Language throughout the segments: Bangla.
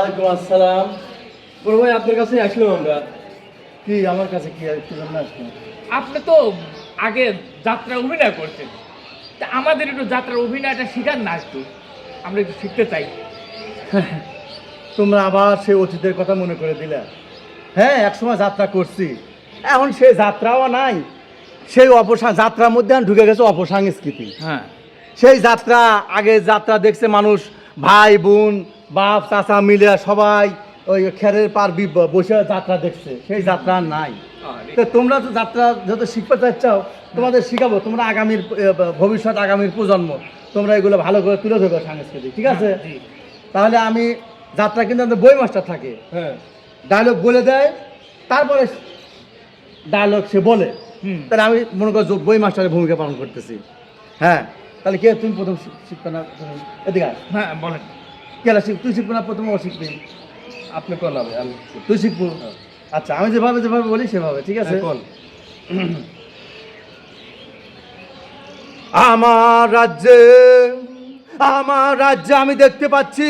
ওয়ালাইকুম আসসালাম। বড় ভাই আপনার কাছে আসলাম আমরা। কি আমার কাছে কি জন্য আসলাম? আপনি তো আগে যাত্রা অভিনয় করছেন তা আমাদের একটু যাত্রার অভিনয়টা শেখার না একটু। আমরা একটু শিখতে চাই। তোমরা আবার সেই অতীতের কথা মনে করে দিলে। হ্যাঁ একসময় যাত্রা করছি। এখন সে যাত্রাও নাই। সেই অপসা যাত্রার মধ্যে এখন ঢুকে গেছে অপসংস্কৃতি। হ্যাঁ। সেই যাত্রা আগে যাত্রা দেখছে মানুষ ভাই বোন বাপ চাচা মিলে সবাই ওই খেরের পার বসে যাত্রা দেখছে। সেই যাত্রা নাই। তো তোমরা তো যাত্রা যত শিখতে চাচ্ছাও তোমাদের শিখাবো। তোমরা আগামীর ভবিষ্যৎ আগামীর প্রজন্ম তোমরা এগুলো ভালো করে তুলে ধরবে সাংস্কৃতিক ঠিক আছে? তাহলে আমি যাত্রা কিন্তু আমাদের বই মাস্টার থাকে। হ্যাঁ। ডায়লগ বলে দেয় তারপরে ডায়লগ সে বলে। তাহলে আমি মনে করো বই মাস্টারের ভূমিকা পালন করতেছি। হ্যাঁ তাহলে কে তুমি প্রথম শিখ- শিখবে না? এদিকে হ্যাঁ বলেন। কে শিখ তুই শিখব না প্রথম ও শিখবি। আপনি কোন হবে? আমি তুই শিখব। আচ্ছা আমি যেভাবে যেভাবে বলি সেভাবে ঠিক আছে? কোন আমার রাজ্যে আমার রাজ্যে আমি দেখতে পাচ্ছি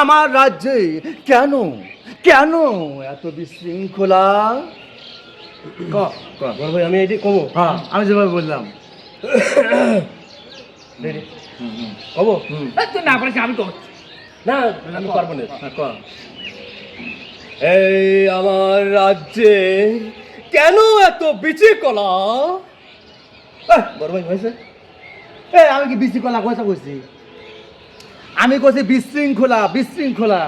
আমার রাজ্যে কেন কেন এত বিশৃঙ্খলা? ক ক ভাই আমি এটি কমো। হ্যাঁ আমি যেভাবে বললাম। এই তুই না পারিস আমি করছি। না আমি পারব না। হ্যাঁ, ক এই আমার রাজ্যে কেন এত বিচি কলা? বড় ভাই হয়েছে? এ আমি কি বিশৃঙ্খলা কথা কইছি আমি কইছি বিশৃঙ্খলা বিশৃঙ্খলা।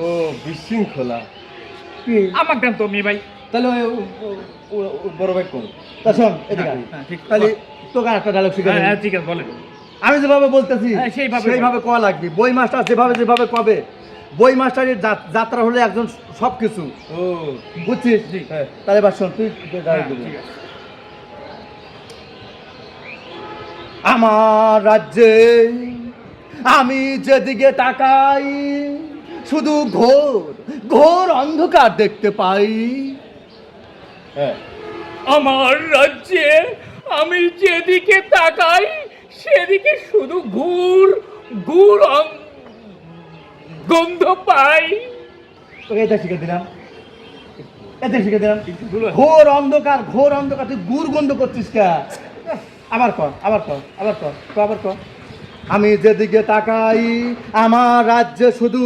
ও বিশৃঙ্খলা। কি? আমার দেন তো মি ভাই। তাহলে বড় ভাই কোন? তা শোন এদিকে। হ্যাঁ, ঠিক। তাহলে তোকে একটা ডায়লগ শিখে হ্যাঁ হ্যাঁ ঠিক আছে বলেন। আমি যেভাবে বলতেছি হ্যাঁ, সেইভাবে কয়া লাগবে। বই মাস্টার যেভাবে যেভাবে কবে। বই মাস্টারের যাত্রা হলে একজন সব কিছু বুঝছিস? হ্যাঁ তাহলে এবার শোন তুই হ্যাঁ, আমার রাজ্যে আমি যেদিকে তাকাই শুধু ঘোর ঘোর অন্ধকার দেখতে পাই। হ্যাঁ। আমার রাজ্যে আমি যেদিকে তাকাই সেদিকে শুধু গুড় গুড় গন্ধ পাই। তোকে এটা শিখে দিলাম। এটা শিখে দিলাম। ঘোর অন্ধকার ঘোর অন্ধকার তুই গুড় গন্ধ করছিস কে? আবার কর আবার কর আবার কর ক আবার কর। আমি যেদিকে তাকাই আমার রাজ্যে শুধু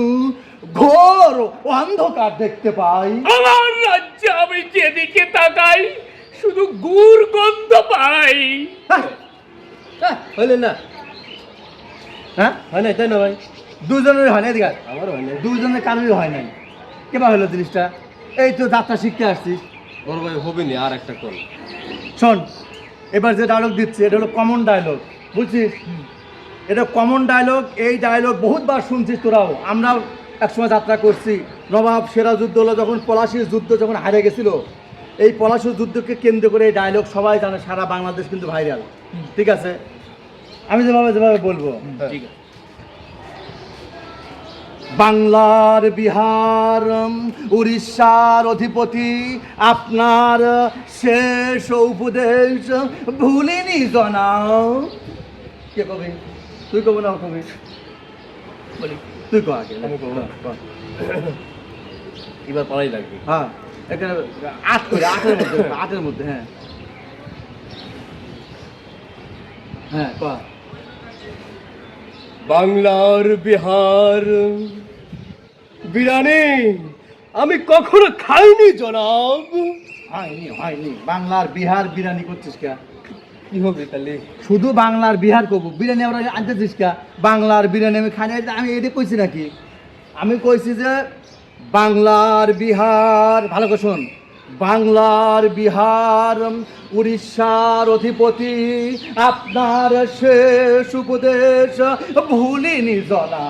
ঘোর অন্ধকার দেখতে পাই। আমার রাজ্যে আমি যেদিকে তাকাই শুধু গুড় গন্ধ পাই। না হ্যাঁ হয় নাই তাই না ভাই? দুজনের হয়। আমার হয় নাই। দুজনের কারোরই হয় নাই। কেবা হলো জিনিসটা? এই তো যাত্রা শিখতে আসছিস। বড় ভাই হবে নি আর একটা শোন এবার যে ডায়লগ দিচ্ছি এটা হলো কমন ডায়লগ বুঝছিস? এটা কমন ডায়লগ এই ডায়লগ বহুতবার শুনছিস তোরাও। আমরাও একসময় যাত্রা করছি। নবাব সিরাজউদ্দৌলা যখন পলাশির যুদ্ধ যখন হারে গেছিল এই পলাশির যুদ্ধকে কেন্দ্র করে এই ডায়লগ সবাই জানে সারা বাংলাদেশ কিন্তু ভাইরাল ঠিক আছে? আমি যেভাবে যেভাবে বলব। ঠিক আছে। বাংলার বিহার উড়িষ্যার অধিপতি আপনার শেষ উপদেশ ভুলিনি জনা কে কবি? তুই কবি না কবি? বলি। তুই কো আগে। এবার পালাই লাগবে। হ্যাঁ এখানে আট করে আটের মধ্যে আটের মধ্যে হ্যাঁ। হ্যাঁ কর বাংলার বিহার। বিরানি আমি কখনো খাইনি জনাব। হয়নি হয়নি। বাংলার বিহার বিরিয়ানি করছিস কে? কি হবে তাহলে? শুধু বাংলার বিহার করব। বিরিয়ানি আমরা আনতেছিস কা? বাংলার বিরিয়ানি আমি খাই না আমি এটা কইছি নাকি? আমি কইছি যে বাংলার বিহার ভালো করে শোন। বাংলার বিহার উড়িষ্যার অধিপতি আপনার শেষ উপদেশ ভুলিনি জনা